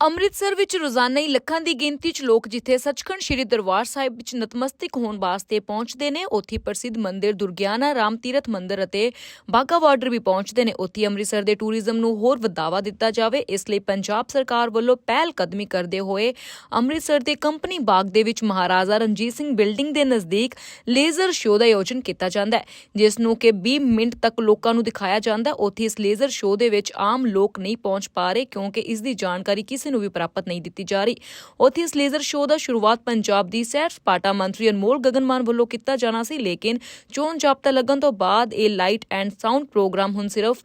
ਅੰਮ੍ਰਿਤਸਰ ਵਿੱਚ ਰੋਜ਼ਾਨਾ ਹੀ ਲੱਖਾਂ ਦੀ ਗਿਣਤੀ 'ਚ ਲੋਕ ਜਿੱਥੇ ਸੱਚਖੰਡ ਸ੍ਰੀ ਦਰਬਾਰ ਸਾਹਿਬ ਵਿੱਚ ਨਤਮਸਤਕ ਹੋਣ ਵਾਸਤੇ ਪਹੁੰਚਦੇ ਨੇ, ਉੱਥੇ ਪ੍ਰਸਿੱਧ ਮੰਦਿਰ ਦੁਰਗਿਆਨਾ ਰਾਮ ਤੀਰਥ ਮੰਦਿਰ ਅਤੇ ਬਾਗਾ ਬਾਰਡਰ ਵੀ ਪਹੁੰਚਦੇ ਨੇ। ਉੱਥੇ ਅੰਮ੍ਰਿਤਸਰ ਦੇ ਟੂਰਿਜ਼ਮ ਨੂੰ ਹੋਰ ਵਧਾਵਾ ਦਿੱਤਾ ਜਾਵੇ। ਇਸ ਲਈ ਪੰਜਾਬ ਸਰਕਾਰ ਵੱਲੋਂ ਪਹਿਲ ਕਦਮੀ ਕਰਦੇ ਹੋਏ ਅੰਮ੍ਰਿਤਸਰ ਦੇ ਕੰਪਨੀ ਬਾਗ ਦੇ ਵਿੱਚ ਮਹਾਰਾਜਾ ਰਣਜੀਤ ਸਿੰਘ ਬਿਲਡਿੰਗ ਦੇ ਨਜ਼ਦੀਕ ਲੇਜ਼ਰ ਸ਼ੋਅ ਦਾ ਆਯੋਜਨ ਕੀਤਾ ਜਾਂਦਾ ਹੈ, ਜਿਸ ਨੂੰ ਕਿ 20 ਮਿੰਟ ਤੱਕ ਲੋਕਾਂ ਨੂੰ ਦਿਖਾਇਆ ਜਾਂਦਾ। ਹੈ ਉੱਥੇ ਇਸ ਲੇਜ਼ਰ ਸ਼ੋਅ ਦੇ ਵਿੱਚ ਆਮ ਲੋਕ ਨਹੀਂ ਪਹੁੰਚ ਪਾ ਰਹੇ, ਕਿਉਂਕਿ ਇਸ ਦੀ ਜਾਣਕਾਰੀ ਕਿਸੇ ਨੂੰ ਵੀ ਪ੍ਰਾਪਤ ਨਹੀਂ ਦਿੱਤੀ ਜਾ ਰਹੀ। ਉੱਥੇ ਇਸ ਲੇਜ਼ਰ ਸ਼ੋਅ ਦਾ ਸ਼ੁਰੂਆਤ ਪੰਜਾਬ ਦੀ ਸੈਰ ਸਪਾਟਾ ਮੰਤਰੀ ਅਨਮੋਲ ਗਗਨਮਾਨ ਵੱਲੋਂ ਕੀਤਾ ਜਾਣਾ ਸੀ, ਲੇਕਿਨ ਚੋਣ ਜਾਬਤਾ ਲੱਗਣ ਤੋਂ ਬਾਅਦ ਇਹ ਲਾਈਟ ਐਂਡ ਸਾਊਂਡ ਪ੍ਰੋਗਰਾਮ ਹੁਣ ਸਿਰਫ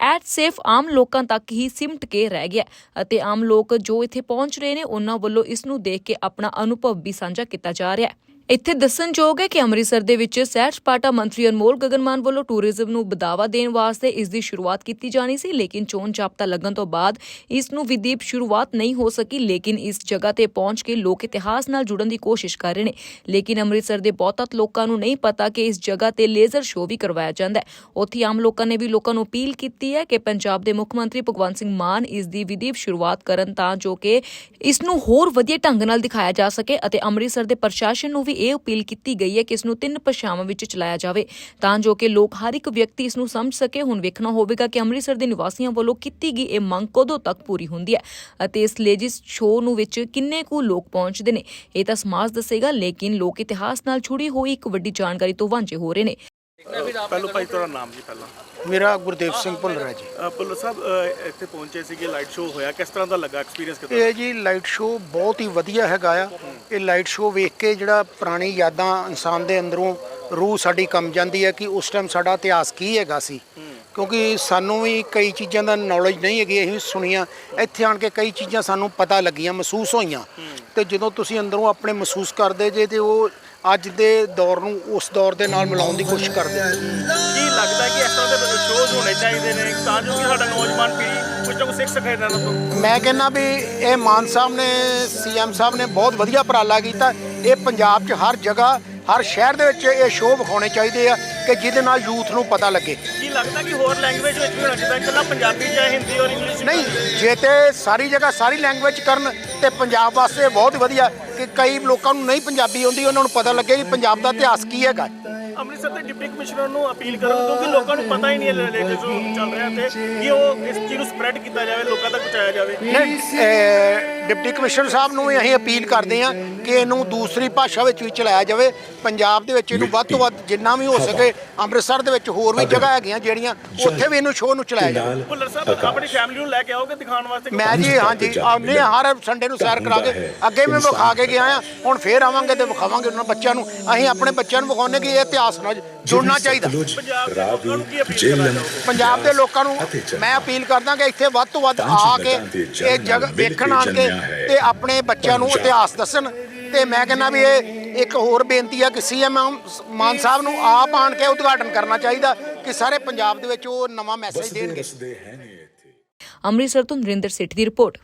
ਐਟ ਸੇਫ ਆਮ ਲੋਕਾਂ ਤੱਕ ਹੀ ਸਿਮਟ ਕੇ ਰਹਿ ਗਿਆ ਅਤੇ ਆਮ ਲੋਕ ਜੋ ਇੱਥੇ ਪਹੁੰਚ ਰਹੇ ਨੇ, ਉਹਨਾਂ ਵੱਲੋਂ ਇਸ ਨੂੰ ਦੇਖ ਕੇ ਆਪਣਾ ਅਨੁਭਵ ਵੀ ਸਾਂਝਾ ਕੀਤਾ ਜਾ ਰਿਹਾ ਹੈ। ਇੱਥੇ ਦੱਸਣਯੋਗ ਹੈ ਕਿ ਅੰਮ੍ਰਿਤਸਰ ਦੇ ਵਿੱਚ ਸੈਰ ਸਪਾਟਾ ਮੰਤਰੀ ਅਨਮੋਲ ਗਗਨਮਾਨ ਵੱਲੋਂ ਟੂਰਿਜ਼ਮ ਨੂੰ ਵਧਾਵਾ ਦੇਣ ਵਾਸਤੇ ਇਸ ਦੀ ਸ਼ੁਰੂਆਤ ਕੀਤੀ ਜਾਣੀ ਸੀ, ਲੇਕਿਨ ਚੋਣ ਜਾਬਤਾ ਲੱਗਣ ਤੋਂ ਬਾਅਦ ਇਸ ਨੂੰ ਵਿਦੀਪ ਸ਼ੁਰੂਆਤ ਨਹੀਂ ਹੋ ਸਕੀ, ਲੇਕਿਨ ਇਸ ਜਗ੍ਹਾ ਤੇ ਪਹੁੰਚ ਕੇ ਲੋਕ ਇਤਿਹਾਸ ਨਾਲ ਜੁੜਨ ਦੀ ਕੋਸ਼ਿਸ਼ ਕਰ ਰਹੇ ਨੇ। ਲੇਕਿਨ ਅੰਮ੍ਰਿਤਸਰ ਦੇ ਬਹੁਤਾਤ ਲੋਕਾਂ ਨੂੰ ਨਹੀਂ ਪਤਾ ਕਿ ਇਸ ਜਗ੍ਹਾ ਤੇ ਲੇਜ਼ਰ ਸ਼ੋਅ ਵੀ ਕਰਵਾਇਆ ਜਾਂਦਾ ਹੈ। ਉੱਥੇ ਆਮ ਲੋਕਾਂ ਨੇ ਵੀ ਲੋਕਾਂ ਨੂੰ ਅਪੀਲ ਕੀਤੀ ਹੈ ਕਿ ਪੰਜਾਬ ਦੇ ਮੁੱਖ ਮੰਤਰੀ ਭਗਵੰਤ ਸਿੰਘ ਮਾਨ ਇਸ ਦੀ ਵਿਦੀਪ ਸ਼ੁਰੂਆਤ ਕਰਨ ਤਾਂ ਜੋ ਕਿ ਇਸ ਨੂੰ ਹੋਰ ਵਧੀਆ ਢੰਗ ਨਾਲ ਦਿਖਾਇਆ ਜਾ ਸਕੇ ਅਤੇ ਅੰਮ੍ਰਿਤਸਰ ਦੇ ਪ੍ਰਸ਼ਾਸਨ ਨੂੰ ਵੀ ਇਹ ਅਪੀਲ ਕੀਤੀ ਗਈ ਹੈ ਕਿ ਇਸ ਨੂੰ ਤਿੰਨ ਭਾਸ਼ਾਵਾਂ ਵਿੱਚ ਚਲਾਇਆ ਜਾਵੇ ਤਾਂ ਜੋ ਕਿ ਲੋਕ ਹਰ ਇੱਕ ਵਿਅਕਤੀ ਇਸ ਨੂੰ ਸਮਝ ਸਕੇ। ਹੁਣ ਵੇਖਣਾ ਹੋਵੇਗਾ ਕਿ ਅੰਮ੍ਰਿਤਸਰ ਦੇ ਨਿਵਾਸੀਆਂ ਵੱਲੋਂ ਕੀਤੀ ਗਈ ਇਹ ਮੰਗ ਕਦੋਂ ਤੱਕ ਪੂਰੀ ਹੁੰਦੀ ਹੈ ਅਤੇ ਇਸ ਲੇਜਿਸ ਸ਼ੋਅ ਨੂੰ ਵਿੱਚ ਕਿੰਨੇ ਕੁ ਲੋਕ ਪਹੁੰਚਦੇ ਨੇ, ਇਹ ਤਾਂ ਸਮਾਜ ਦੱਸੇਗਾ, ਲੇਕਿਨ ਲੋਕ ਇਤਿਹਾਸ ਨਾਲ ਜੁੜੀ ਹੋਈ ਇੱਕ ਵੱਡੀ ਜਾਣਕਾਰੀ ਤੋਂ ਵਾਂਝੇ ਹੋ ਰਹੇ ਨੇ। ਪਹਿਲੋ ਭਾਈ ਤੁਹਾਡਾ ਨਾਮ ਜੀ ਪਹਿਲਾਂ। ਮੇਰਾ ਗੁਰਦੇਵ ਸਿੰਘ ਭੁੱਲਰ ਹੈ ਜੀ। ਭੁੱਲਰ ਸਾਹਿਬ ਅ, ਇੱਥੇ ਪਹੁੰਚੇ ਸੀਗੇ ਲਾਈਟ ਸ਼ੋਅ ਹੋਇਆ। ਕਿਸ ਤਰ੍ਹਾਂ ਦਾ ਲੱਗਾ ਐਕਸਪੀਰੀਅੰਸ ਕਿਦਾਂ? ਇਹ ਜੀ ਲਾਈਟ ਸ਼ੋਅ ਬਹੁਤ ਹੀ ਵਧੀਆ ਹੈਗਾ ਆ। ਇਹ ਲਾਈਟ ਸ਼ੋਅ ਵੇਖ ਕੇ ਜਿਹੜਾ ਪੁਰਾਣੀ ਯਾਦਾਂ ਇਨਸਾਨ ਦੇ ਅੰਦਰੋਂ ਰੂਹ ਸਾਡੀ ਕੰਮ ਜਾਂਦੀ ਹੈ ਕਿ ਉਸ ਟਾਈਮ ਸਾਡਾ ਇਤਿਹਾਸ ਕੀ ਹੈਗਾ ਸੀ। ਕਿਉਂਕਿ ਸਾਨੂੰ ਵੀ ਕਈ ਚੀਜ਼ਾਂ ਦਾ ਨੌਲੇਜ ਨਹੀਂ ਹੈਗੀ ਅਸੀਂ ਵੀ ਸੁਣੀਆਂ। ਇੱਥੇ ਆਣ ਕੇ ਕਈ ਚੀਜ਼ਾਂ ਸਾਨੂੰ ਪਤਾ ਲੱਗੀਆਂ ਮਹਿਸੂਸ ਹੋਈਆਂ। ਤੇ ਜਦੋਂ ਤੁਸੀਂ ਅੰਦਰੋਂ ਆਪਣੇ ਮਹਿਸੂਸ ਕਰਦੇ ਜੇ ਤੇ ਉਹ ਅੱਜ ਦੇ ਦੌਰ ਨੂੰ ਉਸ ਦੌਰ ਦੇ ਨਾਲ ਮਿਲਾਉਣ ਦੀ ਕੋਸ਼ਿਸ਼ ਕਰਦੇ ਆ ਕੀ ਲੱਗਦਾ ਕਿ ਇਸ ਤਰ੍ਹਾਂ ਦੇ ਸ਼ੋਅਜ਼ ਹੋਣੇ ਚਾਹੀਦੇ ਨੇ? ਤਾਂ ਜੋ ਕਿ ਸਾਡਾ ਨੌਜਵਾਨ ਪੀੜ੍ਹੀ ਕੁਝ ਨਾ ਕੁਝ ਸਿੱਖ ਸਕੇ ਇਹਨਾਂ ਤੋਂ। ਮੈਂ ਕਹਿੰਦਾ ਵੀ ਇਹ ਮਾਨ ਸਾਹਿਬ ਨੇ ਸੀਐਮ ਸਾਹਿਬ ਨੇ ਬਹੁਤ ਵਧੀਆ ਉਪਰਾਲਾ ਕੀਤਾ। ਇਹ ਪੰਜਾਬ 'ਚ ਹਰ ਜਗ੍ਹਾ ਹਰ ਸ਼ਹਿਰ ਦੇ ਵਿੱਚ ਇਹ ਸ਼ੋਅ ਵਿਖਾਉਣੇ ਚਾਹੀਦੇ ਆ ਕਿ ਜਿਹਦੇ ਨਾਲ ਯੂਥ ਨੂੰ ਪਤਾ ਲੱਗੇ। ਕੀ ਲੱਗਦਾ ਕਿ ਹੋਰ ਲੈਂਗੁਏਜ ਵਿੱਚ ਵੀ ਹੋਣਾ ਚਾਹੀਦਾ? ਇਕੱਲਾ ਪੰਜਾਬੀ ਜਾਂ ਹਿੰਦੀ ਔਰ ਇੰਗਲਿਸ਼ ਨਹੀਂ ਜੇ ਤੇ ਸਾਰੀ ਜਗ੍ਹਾ ਸਾਰੀ ਲੈਂਗੁਏਜ ਕਰਨ ਤੇ ਪੰਜਾਬ ਵਾਸਤੇ ਬਹੁਤ ਵਧੀਆ। ਕਿ ਕਈ ਲੋਕਾਂ ਨੂੰ ਨਹੀਂ ਪੰਜਾਬੀ ਆਉਂਦੀ, ਉਹਨਾਂ ਨੂੰ ਪਤਾ ਲੱਗੇ ਕਿ ਪੰਜਾਬ ਦਾ ਇਤਿਹਾਸ ਕੀ ਹੈਗਾ। ਅੰਮ੍ਰਿਤਸਰ ਦੇ ਡਿਪਟੀ ਕਮਿਸ਼ਨਰ ਨੂੰ ਅਪੀਲ ਕਰਨ ਕਿਉਂਕਿ ਲੋਕਾਂ ਨੂੰ ਪਤਾ ਹੀ ਨਹੀਂ ਹੈ ਲੇਟੈਸਟ ਜੋ ਚੱਲ ਰਿਹਾ ਤੇ ਕਿ ਉਹ ਇਸ ਚੀਜ਼ ਨੂੰ ਸਪਰੈਡ ਕੀਤਾ ਜਾਵੇ ਲੋਕਾਂ ਤੱਕ ਪਹੁੰਚਾਇਆ ਜਾਵੇ। ਨਹੀਂ ਅਹ, ਡਿਪਟੀ ਕਮਿਸ਼ਨਰ ਸਾਹਿਬ ਨੂੰ ਵੀ ਅਸੀਂ ਅਪੀਲ ਕਰਦੇ ਹਾਂ ਕਿ ਇਹਨੂੰ ਦੂਸਰੀ ਭਾਸ਼ਾ ਵਿੱਚ ਵੀ ਚਲਾਇਆ ਜਾਵੇ। ਪੰਜਾਬ ਦੇ ਵਿੱਚ ਇਹਨੂੰ ਵੱਧ ਤੋਂ ਵੱਧ ਜਿੰਨਾ ਵੀ ਹੋ ਸਕੇ ਅੰਮ੍ਰਿਤਸਰ ਦੇ ਵਿੱਚ ਹੋਰ ਵੀ ਜਗ੍ਹਾ ਹੈਗੀਆਂ ਜਿਹੜੀਆਂ ਉੱਥੇ ਵੀ ਇਹਨੂੰ ਸ਼ੋਅ ਨੂੰ ਚਲਾਇਆ ਜਾਵੇ। ਭੁੱਲਰ ਸਾਹਿਬ ਆਪਣੀ ਫੈਮਿਲੀ ਨੂੰ ਲੈ ਕੇ ਆਓਗੇ ਦਿਖਾਉਣ ਵਾਸਤੇ? ਮੈਂ ਜੀ ਹਾਂਜੀ ਆਉਂਦੇ ਹਾਂ ਹਰ ਸੰਡੇ ਨੂੰ ਸੈਰ ਕਰਾ ਕੇ ਅੱਗੇ ਵੀ ਵਿਖਾ ਕੇ ਗਿਆ ਆ ਹੁਣ ਫੇਰ ਆਵਾਂਗੇ ਤੇ ਵਿਖਾਵਾਂਗੇ ਉਹਨਾਂ ਬੱਚਿਆਂ ਨੂੰ। ਅਸੀਂ ਆਪਣੇ ਬੱਚਿਆਂ ਨੂੰ ਵਿਖਾਉਂਦੇ ਕਿ ਇਹ ਇਤਿਹਾਸ ਨਾਲ ਜੁੜਨਾ ਚਾਹੀਦਾ। ਪੰਜਾਬ ਦੇ ਲੋਕਾਂ ਨੂੰ ਮੈਂ ਅਪੀਲ ਕਰਦਾ ਕਿ ਇੱਥੇ ਵੱਧ ਤੋਂ ਵੱਧ ਆ ਕੇ ਇਹ ਜਗ੍ਹਾ ਵੇਖਣ ਆਣ ਕੇ ਤੇ ਆਪਣੇ ਬੱਚਿਆਂ ਨੂੰ ਇਤਿਹਾਸ ਦੱਸਣ। ਤੇ ਮੈਂ ਕਹਿੰਦਾ ਵੀ ਇਹ ਇੱਕ ਹੋਰ ਬੇਨਤੀ ਆ ਕਿ ਸੀਐਮ ਮਾਨ ਸਾਹਿਬ ਨੂੰ ਆਪ ਆਣ ਕੇ ਉਦਘਾਟਨ ਕਰਨਾ ਚਾਹੀਦਾ ਕਿ ਸਾਰੇ ਪੰਜਾਬ ਦੇ ਵਿੱਚ ਉਹ ਨਵਾਂ ਮੈਸੇਜ ਦੇਣਗੇ। ਅੰਮ੍ਰਿਤਸਰ ਤੋਂ ਨਰਿੰਦਰ ਸੇਠੀ ਦੀ ਰਿਪੋਰਟ।